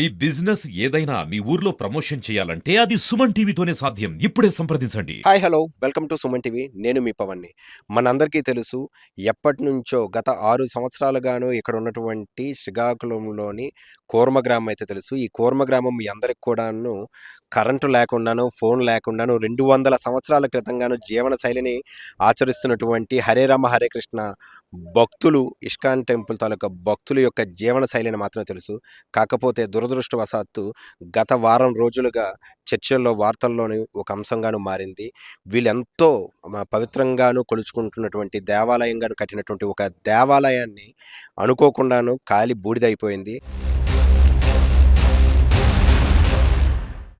ఈ బిజినెస్ ఏదైనా మీ ఊర్లో ప్రమోషన్ చేయాలంటే అది సుమన్ టీవీతోనే సాధ్యం. ఇప్పుడే సంప్రదించండి. Hi hello. Welcome to Suman TV. నేను మీ పవన్ని. మనందరికీ తెలుసు ఎప్పటి నుంచో గత ఆరు సంవత్సరాలుగాను ఇక్కడ ఉన్నటువంటి శ్రీకాకుళంలోని కోర్మ గ్రామం అయితే తెలుసు. ఈ కోర్మ గ్రామం మీ అందరికి కూడాను కరెంటు లేకుండాను ఫోన్ లేకుండాను రెండు వందల సంవత్సరాల క్రితంగాను జీవన శైలిని ఆచరిస్తున్నటువంటి హరే రామ హరే కృష్ణ భక్తులు ఇష్కాన్ టెంపుల్ తాలూకా భక్తుల యొక్క జీవన శైలిని మాత్రమే తెలుసు. కాకపోతే దురదృష్టవశాత్తు గత వారం రోజులుగా చర్చల్లో వార్తల్లోని ఒక అంశంగాను మారింది. వీళ్ళెంతో పవిత్రంగాను కొలుచుకుంటున్నటువంటి దేవాలయంగాను కట్టినటువంటి ఒక దేవాలయాన్ని అనుకోకుండాను కాలి బూడిదైపోయింది.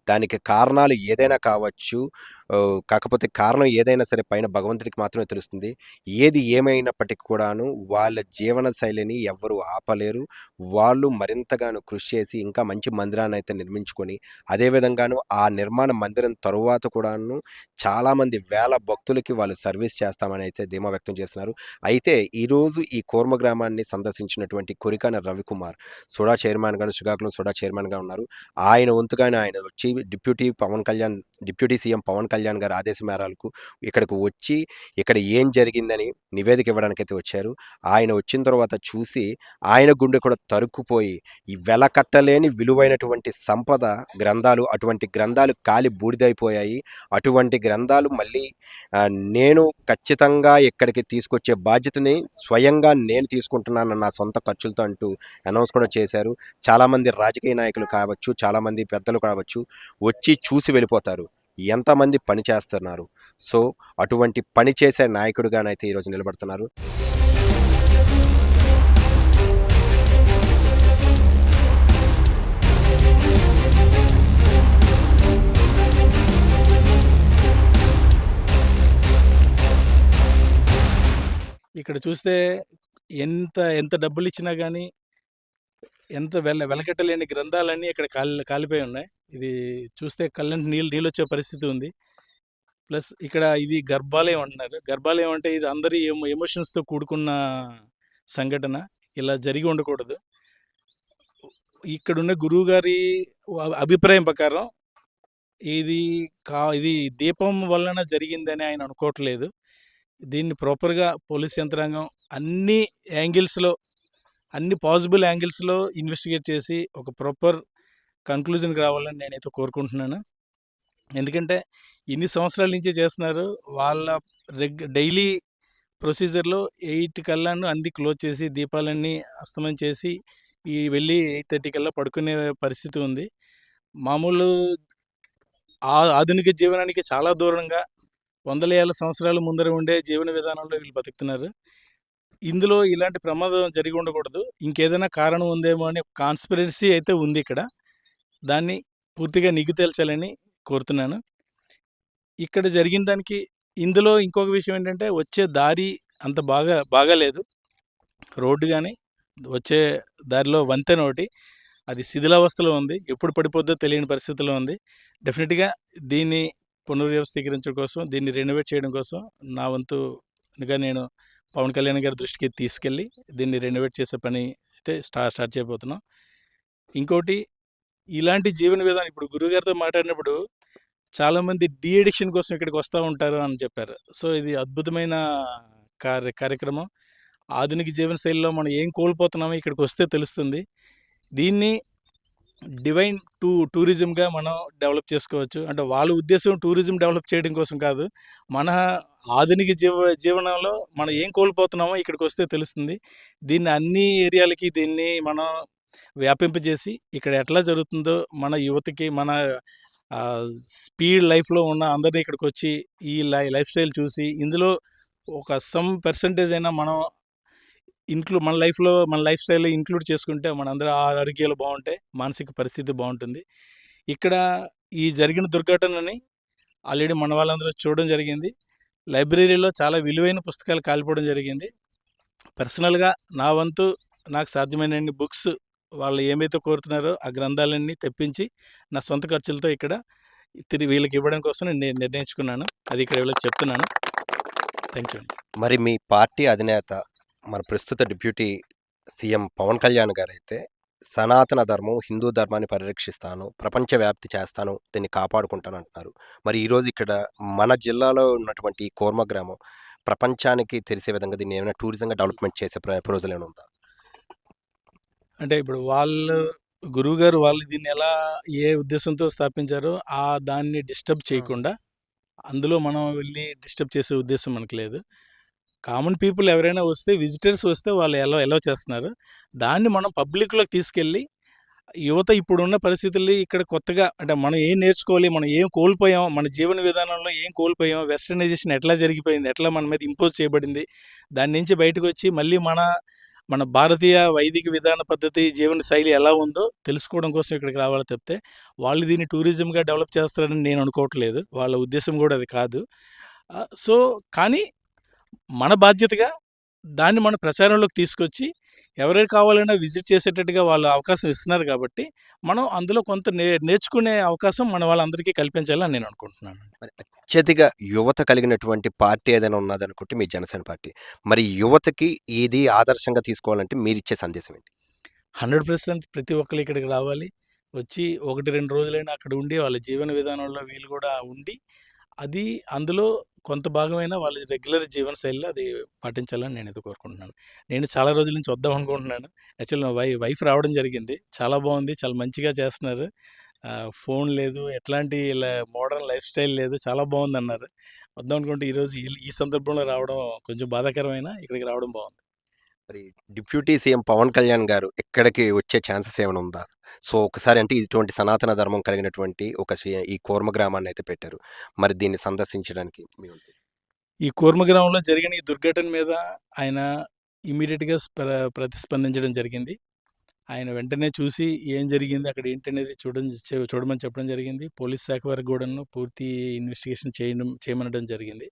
దానికి కారణాలు ఏదైనా కావచ్చు కాకపోతే కారణం ఏదైనా సరే పైన భగవంతుడికి మాత్రమే తెలుస్తుంది. ఏది ఏమైనప్పటికీ కూడాను వాళ్ళ జీవన శైలిని ఎవ్వరూ ఆపలేరు. వాళ్ళు మరింతగాను కృషి చేసి ఇంకా మంచి మందిరాన్ని అయితే నిర్మించుకొని అదేవిధంగాను ఆ నిర్మాణ మందిరం తరువాత కూడాను చాలామంది వేల భక్తులకి వాళ్ళు సర్వీస్ చేస్తామని అయితే ధీమా వ్యక్తం చేస్తున్నారు. అయితే ఈరోజు ఈ కోర్మ గ్రామాన్ని సందర్శించినటువంటి కొరికాన రవికుమార్ సుడా చైర్మన్ గాను శ్రీకాకుళం సుడా చైర్మన్గా ఉన్నారు. ఆయన వంతుగానే ఆయన వచ్చి deputy Pawan Kalyan deputy CM Pawan Kalyan garu ఆదేశ మేరకు ఇక్కడికి వచ్చి ఇక్కడ ఏం జరిగిందని నివేదిక ఇవ్వడానికైతే వచ్చారు. ఆయన వచ్చిన తర్వాత చూసి ఆయన గుండె కూడా తరుక్కుపోయి ఈ వెలకట్టలేని విలువైనటువంటి సంపద గ్రంథాలు అటువంటి గ్రంథాలు కాలి బూడిదైపోయాయి. అటువంటి గ్రంథాలు మళ్ళీ నేను ఖచ్చితంగా ఇక్కడికి తీసుకొచ్చే బాధ్యతని స్వయంగా నేను తీసుకుంటున్నాను నా సొంత ఖర్చులతో అంటూ అనౌన్స్ కూడా చేశారు. చాలామంది రాజకీయ నాయకులు కావచ్చు చాలామంది పెద్దలు కావచ్చు వచ్చి చూసి వెళ్ళిపోతారు. ఎంతమంది పని చేస్తున్నారు? సో అటువంటి పని చేసే నాయకుడిగానైతే ఈరోజు నిలబడుతున్నారు. ఇక్కడ చూస్తే ఎంత ఎంత డబ్బులు ఇచ్చినా కానీ ఎంత వెల వెలకట్టలేని గ్రంథాలన్నీ ఇక్కడ కాలి కాలిపోయి ఉన్నాయి. ఇది చూస్తే కళ్ళంటి నీళ్ళు నీళ్ళు వచ్చే పరిస్థితి ఉంది. ప్లస్ ఇక్కడ ఇది గర్భాలయం అంటున్నారు. గర్భాలయం అంటే ఇది అందరి ఎమో ఎమోషన్స్తో కూడుకున్న సంఘటన. ఇలా జరిగి ఉండకూడదు. ఇక్కడున్న గురువు గారి అభిప్రాయం ప్రకారం ఇది కా ఇది దీపం వలన జరిగిందని ఆయన అనుకోవట్లేదు. దీన్ని ప్రాపర్గా పోలీస్ యంత్రాంగం అన్ని యాంగిల్స్లో అన్ని పాసిబుల్ యాంగిల్స్లో ఇన్వెస్టిగేట్ చేసి ఒక ప్రాపర్ కన్క్లూజన్కి రావాలని నేనైతే కోరుకుంటున్నాను. ఎందుకంటే ఇన్ని సంవత్సరాల నుంచి చేస్తున్నారు. వాళ్ళ రెగ్ డైలీ ప్రొసీజర్లో ఎయిట్ కల్లాను అన్ని క్లోజ్ చేసి దీపాలన్నీ అస్తమం చేసి ఈ వెళ్ళి ఎయిట్ థర్టీ కల్లా పడుకునే పరిస్థితి ఉంది. మామూలు ఆ ఆధునిక జీవనానికి చాలా దూరంగా వందల ఏళ్ళ సంవత్సరాల ముందర ఉండే జీవన విధానంలో వీళ్ళు బతుకుతున్నారు. ఇందులో ఇలాంటి ప్రమాదం జరిగి ఉండకూడదు. ఇంకేదైనా కారణం ఉందేమో అని కాన్స్పిరెన్సీ అయితే ఉంది ఇక్కడ. దాన్ని పూర్తిగా నిగ్గు తేల్చాలని కోరుతున్నాను. ఇక్కడ జరిగిన దానికి ఇందులో ఇంకొక విషయం ఏంటంటే వచ్చే దారి అంత బాగా బాగాలేదు రోడ్డు కానీ వచ్చే దారిలో వంతెన ఒకటి. అది శిథిలావస్థలో ఉంది. ఎప్పుడు పడిపోద్దో తెలియని పరిస్థితిలో ఉంది. డెఫినెట్గా దీన్ని పునర్వ్యవస్థీకరించడం కోసం దీన్ని రెనోవేట్ చేయడం కోసం నా వంతుగా నేను పవన్ కళ్యాణ్ గారి దృష్టికి తీసుకెళ్ళి దీన్ని రెనోవేట్ చేసే పని అయితే స్టార్ట్ స్టార్ట్ చేయబోతున్నాం. ఇంకోటి ఇలాంటి జీవన విధానం ఇప్పుడు గురుగారితో మాట్లాడినప్పుడు చాలామంది డీ ఎడిక్షన్ కోసం ఇక్కడికి వస్తూ ఉంటారు అని చెప్పారు. సో ఇది అద్భుతమైన కార్య కార్యక్రమం. ఆధునిక జీవన శైలిలో మనం ఏం కోల్పోతున్నామో ఇక్కడికి వస్తే తెలుస్తుంది. దీన్ని డివైన్ టూ టూరిజంగా మనం డెవలప్ చేసుకోవచ్చు. అంటే వాళ్ళ ఉద్దేశం టూరిజం డెవలప్ చేయడం కోసం కాదు. మన ఆధునిక జీవ జీవనంలో మనం ఏం కోల్పోతున్నామో ఇక్కడికి వస్తే తెలుస్తుంది. దీన్ని అన్ని ఏరియాలకి దీన్ని మనం వ్యాపింపజేసి ఇక్కడ ఎట్లా జరుగుతుందో మన యువతకి మన స్పీడ్ లైఫ్లో ఉన్న అందరినీ ఇక్కడికి వచ్చి ఈ లై లైఫ్ స్టైల్ చూసి ఇందులో ఒక సమ్ పర్సంటేజ్ అయినా మనం ఇంక్లూ మన లైఫ్లో మన లైఫ్ స్టైల్లో ఇంక్లూడ్ చేసుకుంటే మనందరూ ఆరోగ్యాలు బాగుంటాయి మానసిక పరిస్థితి బాగుంటుంది. ఇక్కడ ఈ జరిగిన దుర్ఘటనని ఆల్రెడీ మన వాళ్ళందరూ చూడడం జరిగింది. లైబ్రరీలో చాలా విలువైన పుస్తకాలు కాలిపోవడం జరిగింది. పర్సనల్గా నా వంతు నాకు సాధ్యమైన బుక్స్ వాళ్ళు ఏమైతే కోరుతున్నారో ఆ గ్రంథాలన్నీ తెప్పించి నా సొంత ఖర్చులతో ఇక్కడ తిరిగి వీళ్ళకి ఇవ్వడం కోసం నేను నిర్ణయించుకున్నాను. అది ఇక్కడ వీళ్ళకి చెప్తున్నాను. థ్యాంక్ యూ మరి మీ పార్టీ అధినేత మన ప్రస్తుత డిప్యూటీ సీఎం పవన్ కళ్యాణ్ గారు అయితే సనాతన ధర్మం హిందూ ధర్మాన్ని పరిరక్షిస్తాను ప్రపంచవ్యాప్తి చేస్తాను దీన్ని కాపాడుకుంటాను అంటున్నారు మరి ఈరోజు ఇక్కడ మన జిల్లాలో ఉన్నటువంటి ఈ కోర్మ గ్రామం ప్రపంచానికి తెలిసే విధంగా దీన్ని ఏమైనా టూరిజంగా డెవలప్మెంట్ చేసే ప్రపోజల్ ఏమైనా ఉందా? అంటే ఇప్పుడు వాళ్ళు గురువుగారు వాళ్ళు దీన్ని ఎలా ఏ ఉద్దేశంతో స్థాపించారో ఆ దాన్ని డిస్టర్బ్ చేయకుండా అందులో మనం వెళ్ళి డిస్టర్బ్ చేసే ఉద్దేశం మనకు లేదు. కామన్ పీపుల్ ఎవరైనా వస్తే విజిటర్స్ వస్తే వాళ్ళు ఎలా ఎలా చేస్తున్నారు? దాన్ని మనం పబ్లిక్లోకి తీసుకెళ్ళి యువత ఇప్పుడున్న పరిస్థితుల్లో ఇక్కడ కొత్తగా అంటే మనం ఏం నేర్చుకోవాలి మనం ఏం కోల్పోయాం మన జీవన విధానంలో ఏం కోల్పోయాం వెస్టర్నైజేషన్ ఎట్లా జరిగిపోయింది ఎట్లా మన మీద ఇంపోజ్ చేయబడింది దాని నుంచి బయటకు వచ్చి మళ్ళీ మన మన భారతీయ వైదిక విధాన పద్ధతి జీవన శైలి ఎలా ఉందో తెలుసుకోవడం కోసం ఇక్కడికి రావాలి తప్పితే వాళ్ళు దీన్ని టూరిజంగా డెవలప్ చేస్తారని నేను అనుకోవట్లేదు. వాళ్ళ ఉద్దేశం కూడా అది కాదు. సో కానీ మన బాధ్యతగా దాన్ని మన ప్రచారంలోకి తీసుకొచ్చి ఎవరైనా కావాలన్నా విజిట్ చేసేటట్టుగా వాళ్ళు అవకాశం ఇస్తున్నారు కాబట్టి మనం అందులో కొంత నే నేర్చుకునే అవకాశం మన వాళ్ళందరికీ కల్పించాలని నేను అనుకుంటున్నాను. మరి అత్యధిక యువత కలిగినటువంటి పార్టీ ఏదైనా ఉన్నదనుకుంటే మీ జనసేన పార్టీ. మరి యువతకి ఇది ఆదర్శంగా తీసుకోవాలంటే మీరు ఇచ్చే సందేశం ఏంటి? హండ్రెడ్ పర్సెంట్ ప్రతి ఒక్కరు ఇక్కడికి రావాలి. వచ్చి ఒకటి రెండు రోజులైనా అక్కడ ఉండి వాళ్ళ జీవన విధానంలో వీళ్ళు కూడా ఉండి అది అందులో కొంత భాగమైన వాళ్ళ రెగ్యులర్ జీవన శైలిలో అది పాటించాలని నేను ఇది కోరుకుంటున్నాను. నేను చాలా రోజుల నుంచి వద్దాం అనుకుంటున్నాను. యాక్చువల్లీ నా వై వైఫ్ రావడం జరిగింది. చాలా బాగుంది. చాలా మంచిగా చేస్తున్నారు. ఫోన్ లేదు. ఎట్లాంటి ఇలా మోడర్న్ లైఫ్ స్టైల్ లేదు. చాలా బాగుంది అన్నారు వద్దాం అనుకుంటే ఈరోజు ఈ- ఈ సందర్భంలో రావడం కొంచెం బాధాకరమైన ఇక్కడికి రావడం బాగుంది. మరి డిప్యూటీ సీఎం పవన్ కళ్యాణ్ గారు ఇక్కడికి వచ్చే ఛాన్సెస్ ఏమైనా ఉందా? సో ఒకసారి అంటే ఇటువంటి సనాతన ధర్మం కలిగినటువంటి ఒక శ్రీ- ఈ కోర్మ గ్రామాన్ని అయితే పెట్టారు. మరి దీన్ని సందర్శించడానికి మీ వంతు. ఈ కూర్మగ్రామంలో జరిగిన ఈ దుర్ఘటన మీద ఆయన ఇమీడియట్గా స్ప ప్రతిస్పందించడం జరిగింది. ఆయన వెంటనే చూసి ఏం జరిగింది అక్కడ ఏంటనేది చూడడం చే- చూడమని చెప్పడం జరిగింది. పోలీస్ శాఖ వారికి కూడాను పూర్తి ఇన్వెస్టిగేషన్ చేయడం చేయమనడం జరిగింది.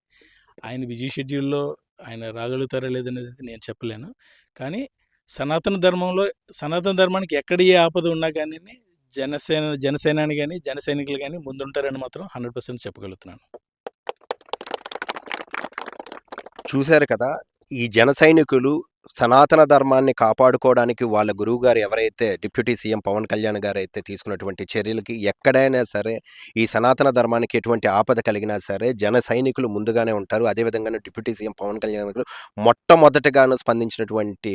ఆయన బిజీ షెడ్యూల్లో ఆయన రాగలుగుతారా లేదనేది నేను చెప్పలేను. కానీ సనాతన ధర్మంలో సనాతన ధర్మానికి ఎక్కడ ఏ ఆపద ఉన్నా కానీ జనసేన జనసేనాని కానీ జన సైనికులు కానీ ముందుంటారని మాత్రం హండ్రెడ్ పర్సెంట్ చెప్పగలుగుతున్నాను. చూశారు కదా ఈ జన సైనికులు సనాతన ధర్మాన్ని కాపాడుకోవడానికి వాళ్ళ గురువు గారు ఎవరైతే డిప్యూటీ సీఎం పవన్ కళ్యాణ్ గారు అయితే తీసుకున్నటువంటి చర్యలకి ఎక్కడైనా సరే ఈ సనాతన ధర్మానికి ఎటువంటి ఆపద కలిగినా సరే జన సైనికులు ముందుగానే ఉంటారు. అదేవిధంగానే డిప్యూటీ సీఎం పవన్ కళ్యాణ్ గారు మొట్టమొదటిగాను స్పందించినటువంటి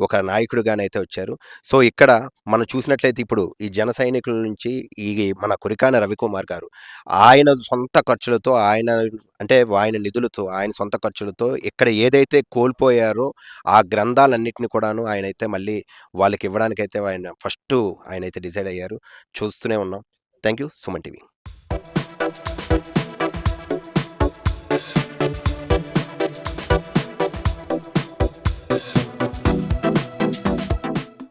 ఒక నాయకుడుగానైతే వచ్చారు. సో ఇక్కడ మనం చూసినట్లయితే ఇప్పుడు ఈ జన సైనికుల నుంచి ఈ మన కురికాన రవికుమార్ గారు ఆయన సొంత ఖర్చులతో ఆయన అంటే ఆయన నిధులతో ఆయన సొంత ఖర్చులతో ఇక్కడ ఏదైతే కోల్పోయారో ఆ గ్రంథాలన్నింటినీ కూడాను ఆయన అయితే మళ్ళీ వాళ్ళకి ఇవ్వడానికైతే ఆయన ఫస్ట్ ఆయన అయితే డిసైడ్ అయ్యారు చూస్తూనే ఉన్నాం. Thank you Suman TV.